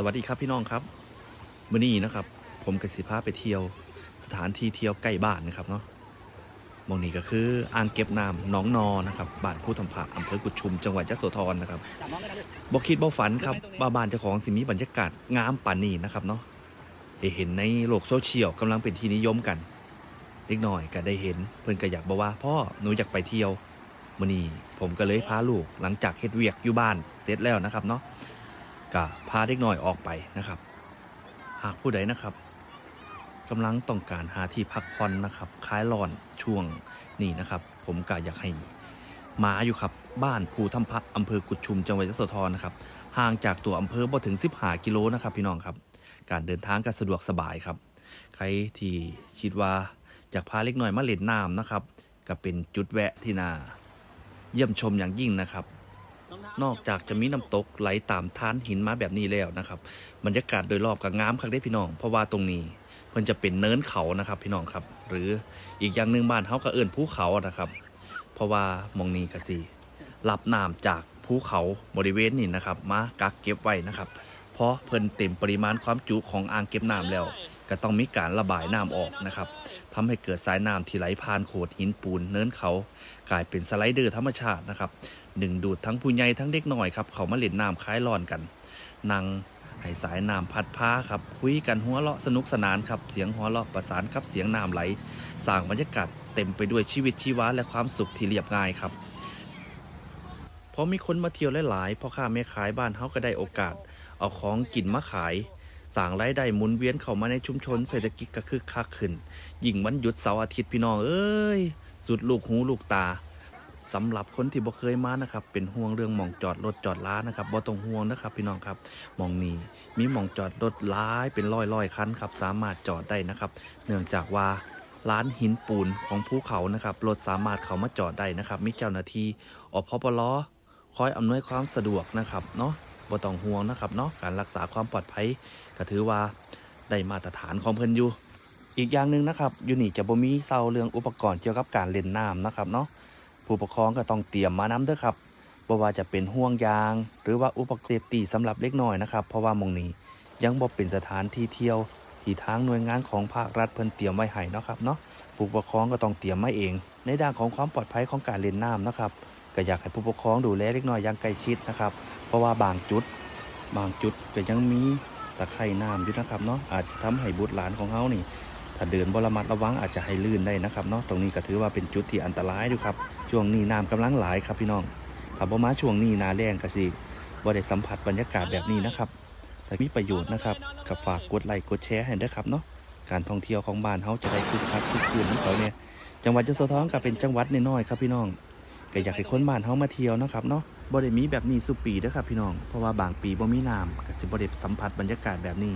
สวัสดีครับพี่น้องครับมื้อนี้นะครับ ผมกสิพาไปเที่ยว สถานที่เที่ยวใกล้บ้านนะครับเนาะมองนี้ก็คืออ่างเก็บน้ำหนองนอนะครับบ้านผู้ทำผักอำเภอกุดชุม จังหวัดยะโสธรนะครับบ่คิดบ่ฝันครับว่าบ้านเจ้าของสิมีบรรยากาศงามป่านนี้นะครับเนาะเห็นในโลกโซเชียลกำลังเป็นที่นิยมกันเล็กน้อยก็ได้เห็นเพิ่นก็อยากบอกว่าพ่อหนูอยากไปเที่ยวมื้อนี้ผมก็เลยพาลูกหลังจากเฮ็ดเวียกอยู่บ้านเสร็จแล้วนะครับเนาะ ก็พาเด็กน้อยออกไปนะครับ หากผู้ใดนะครับกำลังต้องการหาที่พักผ่อนนะครับคลายร้อนช่วงนี้นะครับ ผมก็อยากให้มาอยู่ครับบ้านภูถ้ำพักอำเภอกุดชุมจังหวัดยโสธรนะครับห่างจากตัวอำเภอบ่ถึง 15 กิโลนะครับ พี่น้องครับ การเดินทางก็สะดวกสบายครับ ใครที่คิดว่าอยากพาเล็กน้อยมาเล่นน้ำนะครับ ก็เป็นจุดแวะที่น่าเยี่ยมชมอย่างยิ่งนะครับ นอกจากจะมีน้ำตกไหลตามทานหินมาแบบนี้แล้วนะครับบรรยากาศโดยรอบก็งามคักได้พี่น้อง เพราะว่าตรงนี้เพิ่นจะเป็นเนินเขานะครับพี่น้องครับ หรืออีกอย่างหนึ่งบ้านเฮาก็เอิ้นภูเขานะครับ เพราะว่ามองนี้ก็สิรับน้ำจากภูเขาบริเวณนี้นะครับ มากักเก็บไว้นะครับ เพราะเพิ่นเต็มปริมาณความจุของอ่างเก็บน้ำแล้ว ก็ต้องมีการระบายน้ำออกนะครับทำให้เกิดสายน้ำที่ไหลผ่านโขดหินปูนเนินเขา กลายเป็นสไลเดอร์ธรรมชาตินะครับ ดึงดูดทั้งผู้ใหญ่ทั้งเด็กหน้อยครับ เขามาเล่นน้ำคล้ายร้อนกันนั่งให้สายน้ำพัดพาครับ คุยกันหัวเราะสนุกสนานครับ เสียงหัวเราะประสานครับเสียงน้ำไหลสร้างบรรยากาศเต็มไปด้วยชีวิตชีวาและความสุขที่เรียบง่ายครับพอมีคนมาเที่ยวหลายๆพ่อค้าแม่ขายบ้านเฮาก็ได้โอกาส เอาของกินมาขายสร้างรายได้หมุนเวียนเข้ามาในชุมชนเศรษฐกิจก็คึกคักขึ้นยิ่งวันหยุดเสาร์อาทิตย์พี่น้องเอ้ย สุดลูกหูลูกตา สำหรับคนที่บ่เคยมานะครับเป็นห่วงเรื่องหมองจอดรถจอดล้านะครับบ่ต้องห่วงนะครับ พี่น้องครับหมองนี้มีหมองจอดรถหลายเป็นร้อยร้อยคันครับสามารถจอดได้นะครับ เนื่องจากว่าร้านหินปูนของภูเขานะครับรถสามารถเข้ามาจอดได้นะครับมีเจ้าหน้าที่อพปลคอยอำนวยความสะดวกนะครับเนาะบ่ต้องห่วงนะครับเนาะการรักษาความปลอดภัยก็ถือว่าได้มาตรฐานของเพิ่นอยู่อีกอย่างหนึ่งนะครับยูนี่จะบ่มีเซาเรื่องอุปกรณ์เกี่ยวกับการเล่นน้ำนะครับเนาะ ผู้ปกครองก็ต้องเตรียมมาน้ำเด้อครับบ่ว่าจะเป็นห่วงยาง หรือว่าอุปกรณ์ตี้สำหรับเล็กน้อยนะครับ เพราะว่ามองนี้ยังบ่เป็นสถานที่เที่ยวที่ทางหน่วยงานของภาครัฐเพิ่นเตรียมไว้ให้เนาะครับเนาะผู้ปกครองก็ต้องเตรียมมาเอง ในด้านของความปลอดภัยของการเล่นน้ำนะครับก็อยากให้ผู้ปกครองดูแลเล็กน้อยอย่างใกล้ชิดนะครับ เพราะว่าบางจุด บางจุดก็ยังมีตะไคร่น้ำอยู่นะครับเนาะอาจจะทำให้บุตรหลานของเฮานี่ ถ้าเดินบระมัดระวังอาจจะให้ลื่นได้นะครับเนาะตรงนี้ก็ถือว่าเป็นจุดที่อันตรายอยู่ครับช่วงนี้น้ำกำลังหลายครับพี่น้องขับบ่มาช่วงนี้นาแรงก็สิบ่ได้สัมผัสบรรยากาศแบบนี้นะครับแต่มีประโยชน์นะครับก็ฝากกดไลค์กดแชร์ให้ด้วยครับเนาะการท่องเที่ยวของบ้านเฮาจะได้คึกคักคึกคืนของเขาเนี่ยจังหวัดยโสธรก็เป็นจังหวัดน้อยๆครับพี่น้องก็อยากให้คนบ้านเฮามาเที่ยวนะครับเนาะบ่ได้มีแบบนี้สุปีเด้อครับพี่น้องเพราะว่าบางปีบ่มีน้ำก็สิบ่ได้สัมผัสบรรยากาศแบบนี้